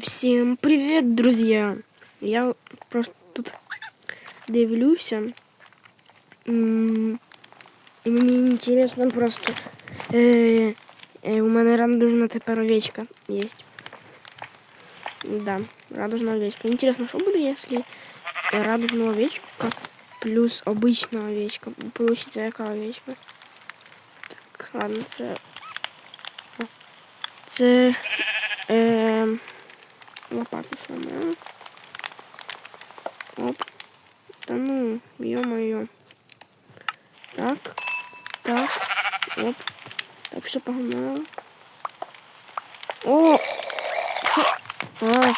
Всем привет, друзья! Я просто тут дивлюся. М, І мені інтересно просто. Е, е, у мене радужна тепер овечка є. Да, радужна овечка. Интересно, что будет, если радужная овечка плюс обычная овечка? Получится яка овечка? Так, ладно, це. О, Це. Лопату сломаю. Оп. Да ну, ё-моё. Так, так, оп. Так, все погнало. О! Шо? А.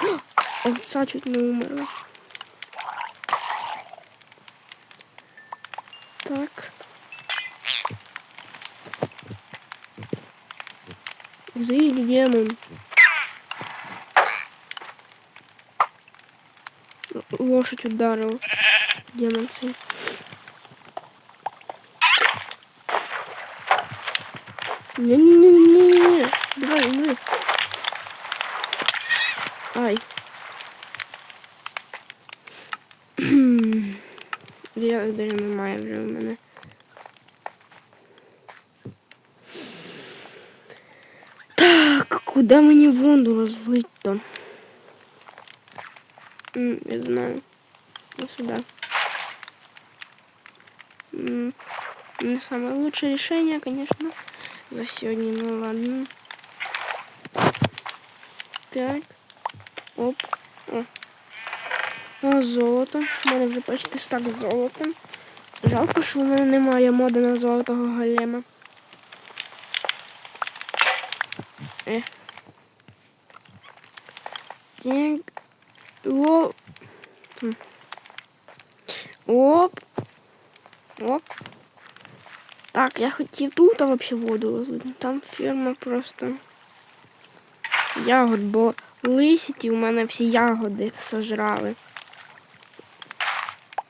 Овца чуть не умерла. Так. Заїдь демон. Лошадь ударила. Демон цей. Не-не-не-не-не. Давай, умри. Ай. Я даже немає вже в мене. Так, куди мені вонду розлить то? Я знаю. Ну сюда. Не самое лучшее решение, конечно, за сегодня, ну ладно. Так. Оп. О. О, золото. У мене вже почти стак золота. Жалко, що у мене немає моди на золотого голема. Е. Так. Оп. Хм. Оп. Оп. Так, я хотів тут а вообще воду розлити. Там ферма просто. Ягод, бо лисіті у мене всі ягоди сожрали.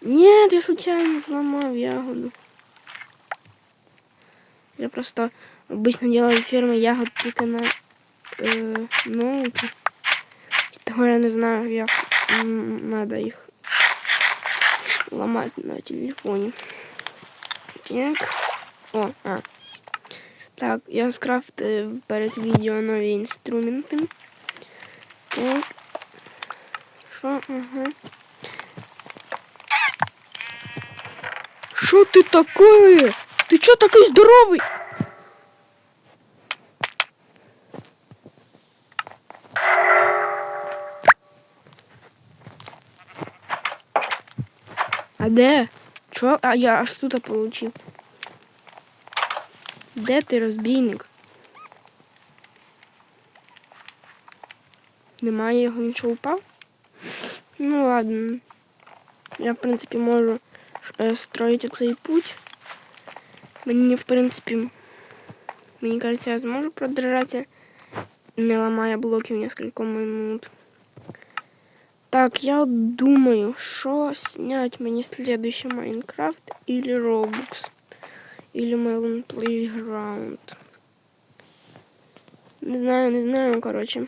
Нет, я случайно сломал ягоду. Я просто обычно делаю фермы ягод только на э, ноуте. Того я не знаю, як м, надо их ломать на телефоне. Так. О, а. Так, я скрафтив перед відео нові інструменти. Так. Що? Ага. Що ти таке? Ти чо такий здоровий? Де? Чо? А я аж тут получив. Де ти розбійник? Немає його, що упав? Ну ладно. Я, в принципі, можу е, строїти цей путь. Мені, в принципі, мені кажется, я зможу продержатися, не ламая блоків несколько минут. Так, я думаю, що снять мені следующий Майнкрафт или Roblox. Или Melon Playground. Не знаю, не знаю, короче.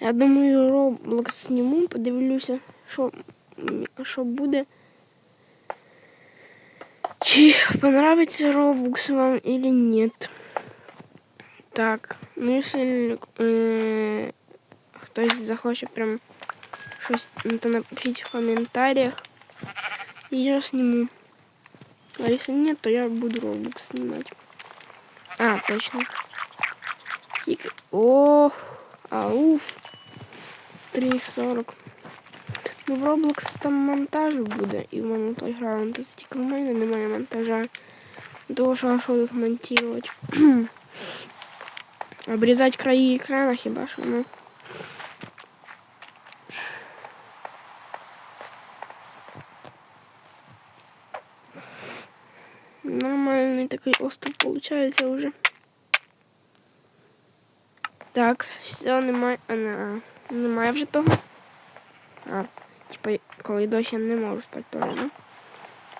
Я думаю, Roblox сниму, подивлюся, що, що буде. Чи понравится Roblox вам или нет. Так, ну если э, хтось захоче прям щось, ну, то напишіть в комментариях. И я сниму. А если нет, то я буду Roblox снимать. А, точно. Тик. Ох, ауф. 3,40. Ну, в Roblox там монтаж буде і в мене той граунд. Це тільки в мене немає монтажа. Того, що а що тут монтувати. Обрізати краї екрана хіба що, ну. Такой остров получается уже. Так, все, немає. А, немає вже того. А, типа, коли дощ я не можу спати то, ну.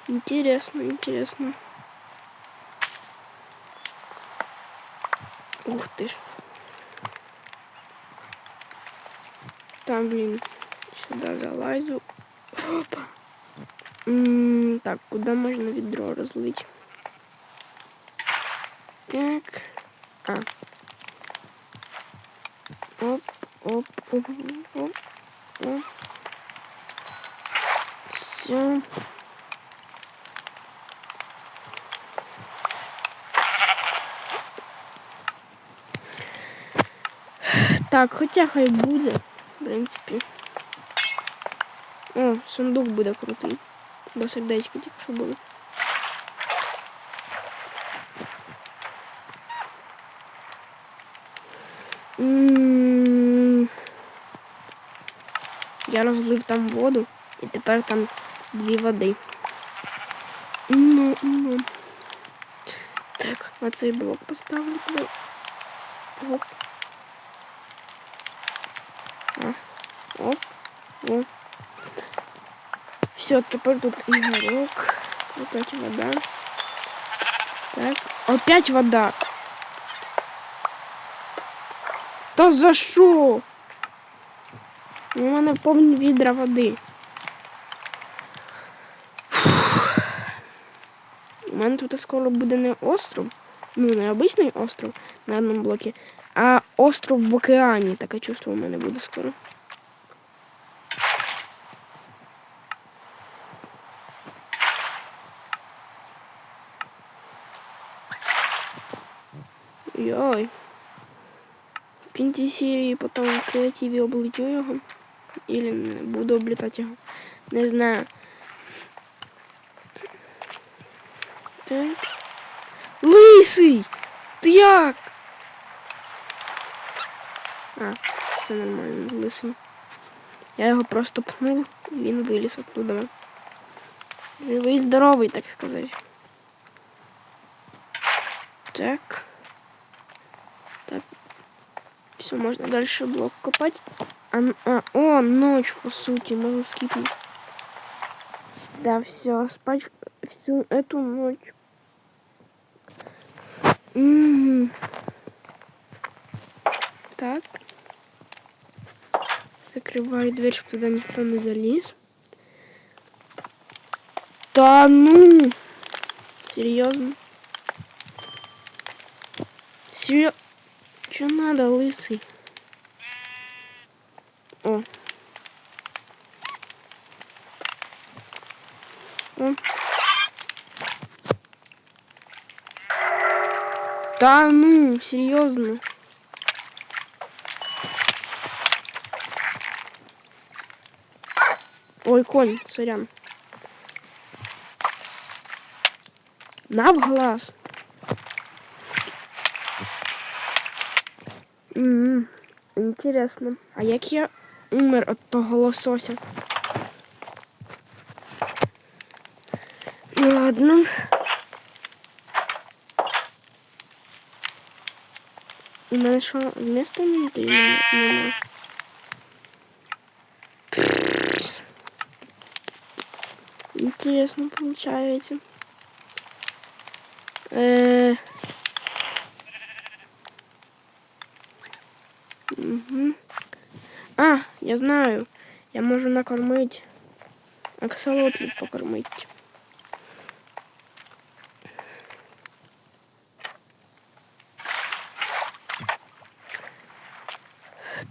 интересно інтересно. Ух ты ж. Там, блин, сюда залазю. Опа. М -м так, куда можно ведро разлить? Так. А. Оп, оп, оп, оп, оп. Все. Так, хоча хай буде, в принципі. О, сундук буде крутий. Бо сердечки тільки що. Я розлив там воду і тепер там дві води. Ну, ну. Так, оцей блок поставлю. туди. Оп. А. Оп. О. Все, тепер тут ігорок. Опять вода. Так. Опять вода. Та за що? У мене повні відра води. У мене тут скоро буде не остров. Ну, не обичний остров на одному блокі, а остров в океані. Таке чувство у мене буде скоро. Йой. В кінці серії потім в креативі облетю його. Или не буду облітати його. Не знаю. Так. Лисий! Ти як? А, все нормально з лисим. Я його просто пнув, і він виліз оттуда. Живий здоровий, так сказати. Так. Так. Все, можно дальше блок копать. А, а, о, ночь, по сути, могу скипнуть. Да, все, спать всю эту ночь. М Так. Закрываю дверь, чтобы туда никто не залез. Да ну! Серьезно? Серьезно? Что надо, лысый? О. О. Да ну, серьезно. Ой, конь, сорян. На в глаз. М, Інтересно. А як я умер від того лосося? Ну ладно. У мене що? Интересно получается. Э Угу. А, я знаю. Я можу накормити. Аксолотлів покормити.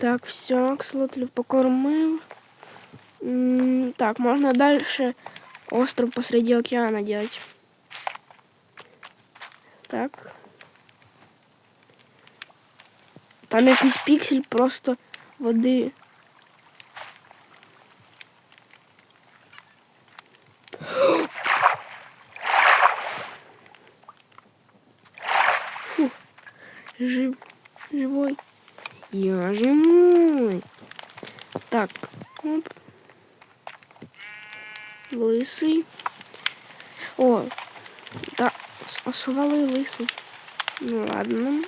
Так, все, аксолотлів покормив. М, Так, можно дальше остров посреди океана делать. Так. Там якийсь піксель просто води. Я живой. Так. Оп. Лисий. О, да, осували лисий. Ну ладно.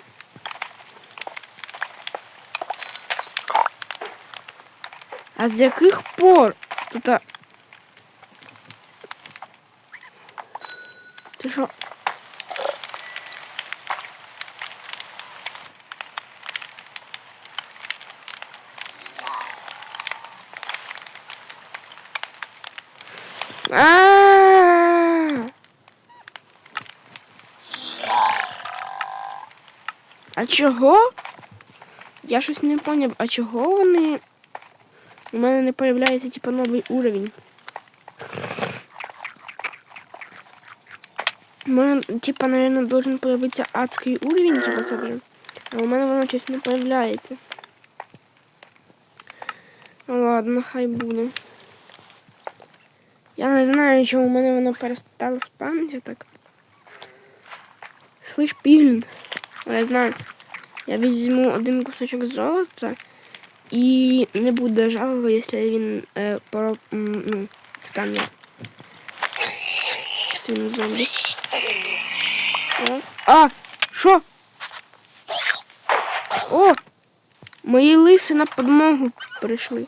А з яких пор? Тут... а- Ти А чого? Я щось не поняв, а чого вони у мене не появляється типа новий уровень? У мене, типа, наверное, должен появиться адський уровень, типа собі. А у мене воно щось не появляється. Ладно, хай буде. Я не знаю, чому у мене воно перестало спамитися так. Слышь, піглін. Я знаю. Я візьму один кусочок золота і не буде жалко, якщо він е, поро, ну, стане свин зомбі. А! Що? О! Мої лиси на подмогу прийшли.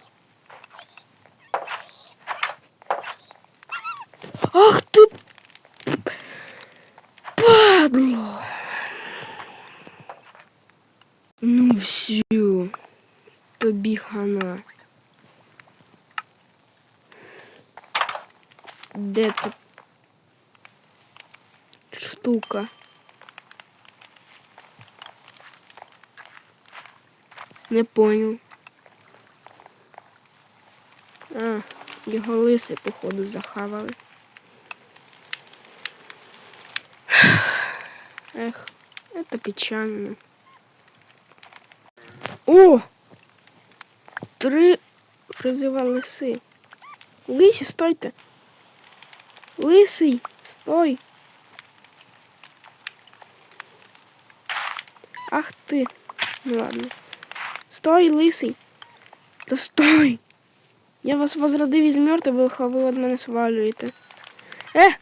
Хана. Де це штука? Не понял. А, його лиси, походу, захавали. Эх, это печально. О! Три призива лиси. Лисі, стойте. Лисий, стой. Ах ты. Ну ладно. Стой, лисий. Да стой. Я вас возродив із мертвих, а ви від мене свалюєте. Е!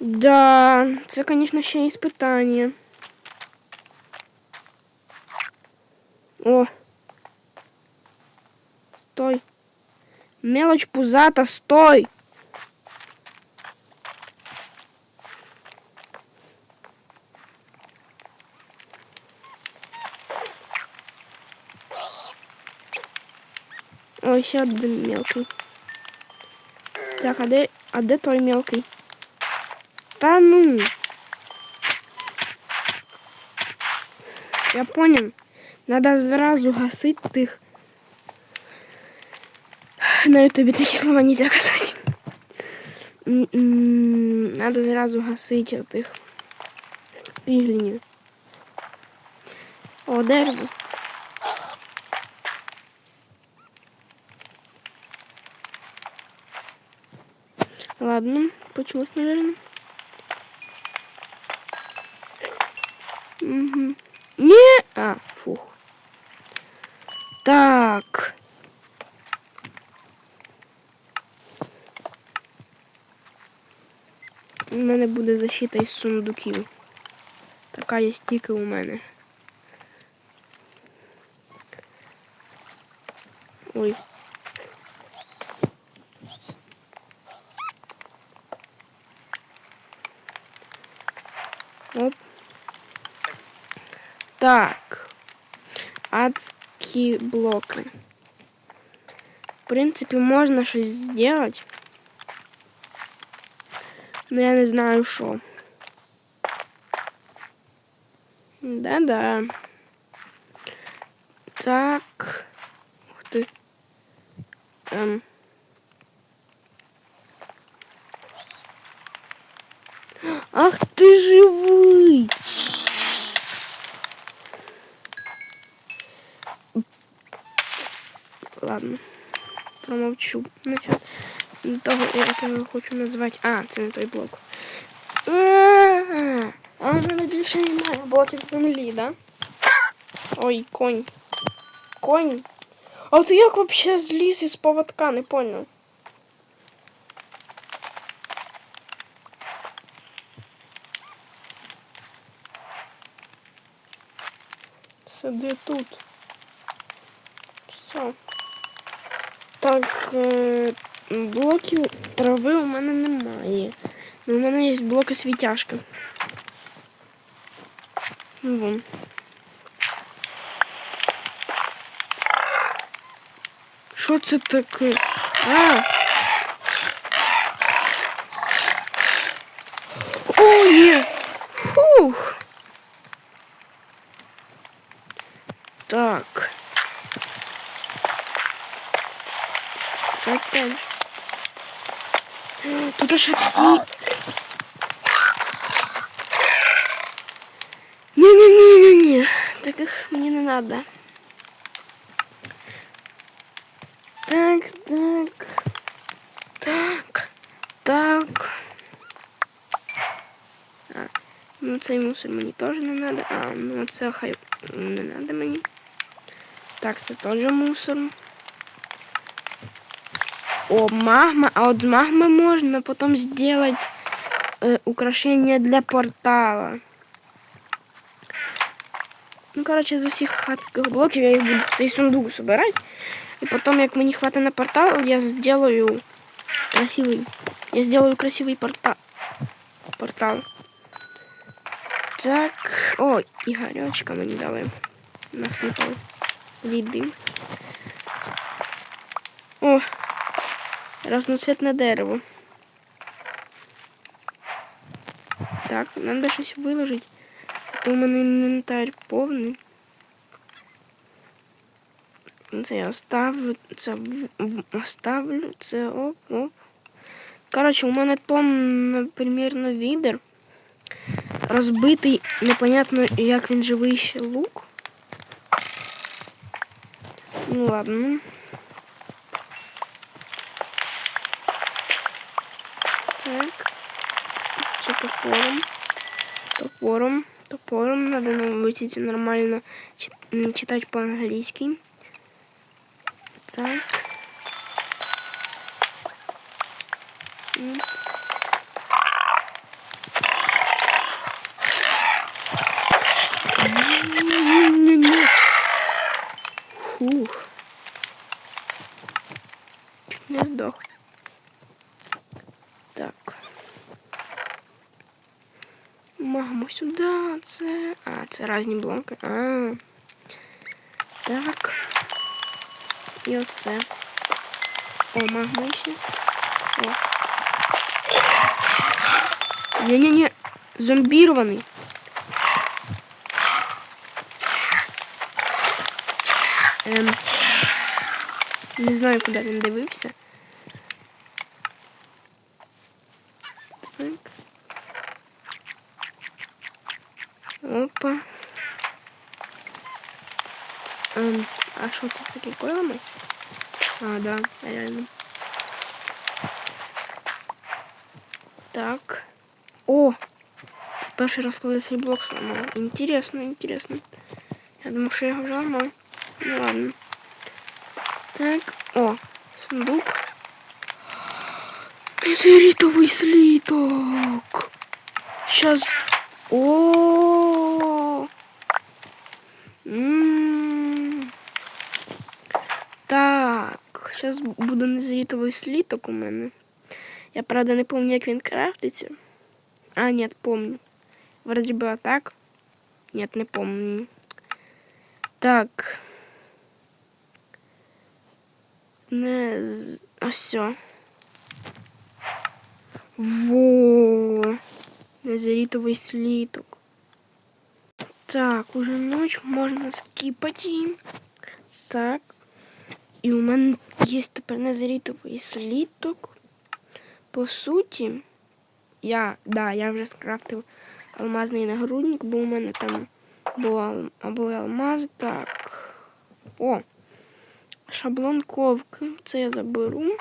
Да, це, звісно, ще іспитання. О. Стой. Мелочь пузата, стой. Ой, ще один мелкий. Так, а де, а де той мелкий? Та ну. Я понял. Надо зразу гасить тих. На ютубі такі слова нельзя казати. Надо зразу гасити тих піглінів. О, дерево. Ладно, почалось, наверное. Угу. Не, а, фух. Так. мене буде защита із сундуків. Така є тільки у мене. Ой. Оп. Так. Адские блоки. В принципе, можно что сделать. Но я не знаю, что. Да-да. Так. Ух ты. Эм. Ах ты живый! Ладно, промовчу Значить, того, як я його хочу назвати. А, це не той блок. А в мене більше немає блоків землі, да? Ой, конь. Конь. А ти як вообще зліз із поводка, не понял. Сиди тут. Все. Так, е блоків трави у мене немає. Но у мене є блоки світяшки. Вон. Що це таке? А! надо. Так, так. Так. Так. А, ну цей мусор мені теж не надо. А, ну це хай не надо мені. Так, це теж мусор. О, магма. А от з магми можна потім зробити э, украшення для портала. Ну, короче, з усіх хатських блоків я їх буду в цей сундук збирати. І потім, як мені хватить на портал, я сделаю красивий. Я сделаю красивий порта... портал. Так. О, і гарячка мені дали. Насипали. Їди. О! Разноцветне дерево. Так, треба щось виложити. А то у мене інвентар повний. Це я оставлю, це в- в- оставлю, це оп, оп. Коротше, у мене тон, примірно, відер. Розбитий, непонятно, як він живий ще лук. Ну ладно. Так. Це топором. Топором. Топором. Надо научиться нормально чит- м, читать по-английски. Так. М. Не-не-не. Фух. Чуть не сдох. Так. Магму сюди. Це А, це різні блоки. А. Так. І оце. О, магма ще. О. Не-не-не. Зомбірований. Ем. Не знаю, куди він дивився. що це такі койлами? А, да, реально. Так. О! Це перший раз, коли я цей блок сломав. Інтересно, інтересно. Я думав, що я його вже ламав. Ну ладно. Так, о, сундук. Незеритовий слиток. Сейчас. О. М. зараз буде незеритовий слиток у мене. Я правда не пам'ятаю, як він крафтиться. А, нет, помню. Вроде бы а так. Нет, не помню. Так. Не... з- А все. Во. Незарітовий сліток. Так, уже ночь, можна скіпати. її. Так. І у мене є тепер незарітовий сліток. По суті, я, да, я вже скрафтив алмазний нагрудник, бо у мене там були, були алмази. Так. О, шаблон ковки. Це я заберу.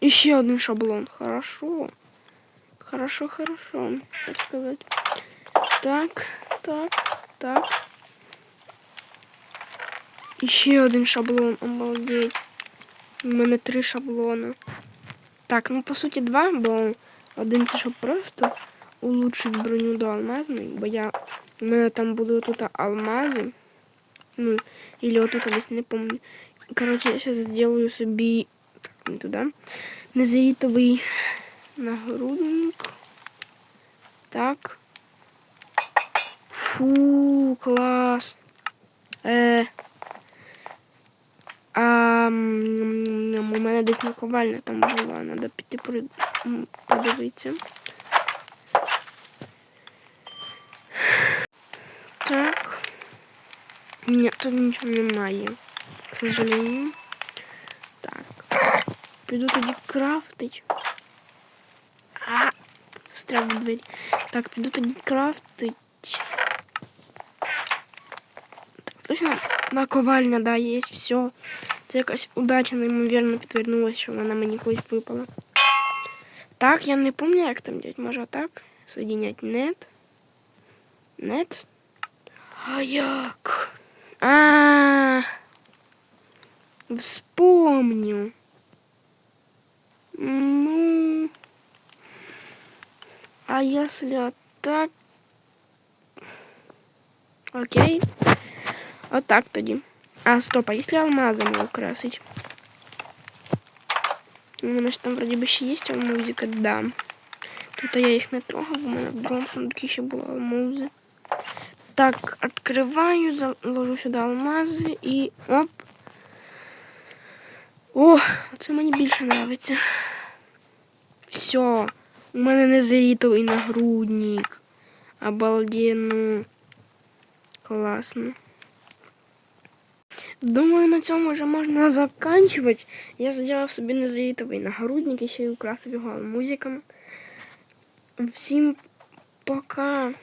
І ще один шаблон. Хорошо. Хорошо, хорошо, так сказати. Так, так, так. І ще один шаблон, обалдеть. У мене три шаблони. Так, ну по суті два, бо один це щоб просто улучшить броню до алмазної, бо я. У мене там були тут алмази. Ну, или отут десь не помню. Короче, я сейчас сделаю собі так, не туди. Незарітовий нагрудник. Так. Фу, клас. Е. А У мене десь наковальня там була, треба піти подивитися. Так. Ні, тут нічого немає. К сожалению. Так. Піду тоді крафтить. А! Застряв в двері. Так, піду тоді крафтить. точно наковальня, да, є, все. Це якась удача, неймовірно підвернулася, що вона мені колись випала. Так, я не пам'ятаю, як там дядь. Може так? Соединять нет. Нет. А як? А. Вспомню. Ну. А если так. Окей. Вот так тоді. А, стоп, а если алмазами украсить? У мене ж там вроде бы ще є алмазика, да. Тут я їх не трогав, у мене в другому сундуке ще були алмази. Так, открываю, заложу сюди алмази і оп. О, це мені більше подобається. Все. У мене незарітовий нагрудник. Обалденно. Класно. Думаю, на цьому вже можна заканчивать. Я зробив собі незарітовий нагрудник і ще й украсив його музиком. Всім пока.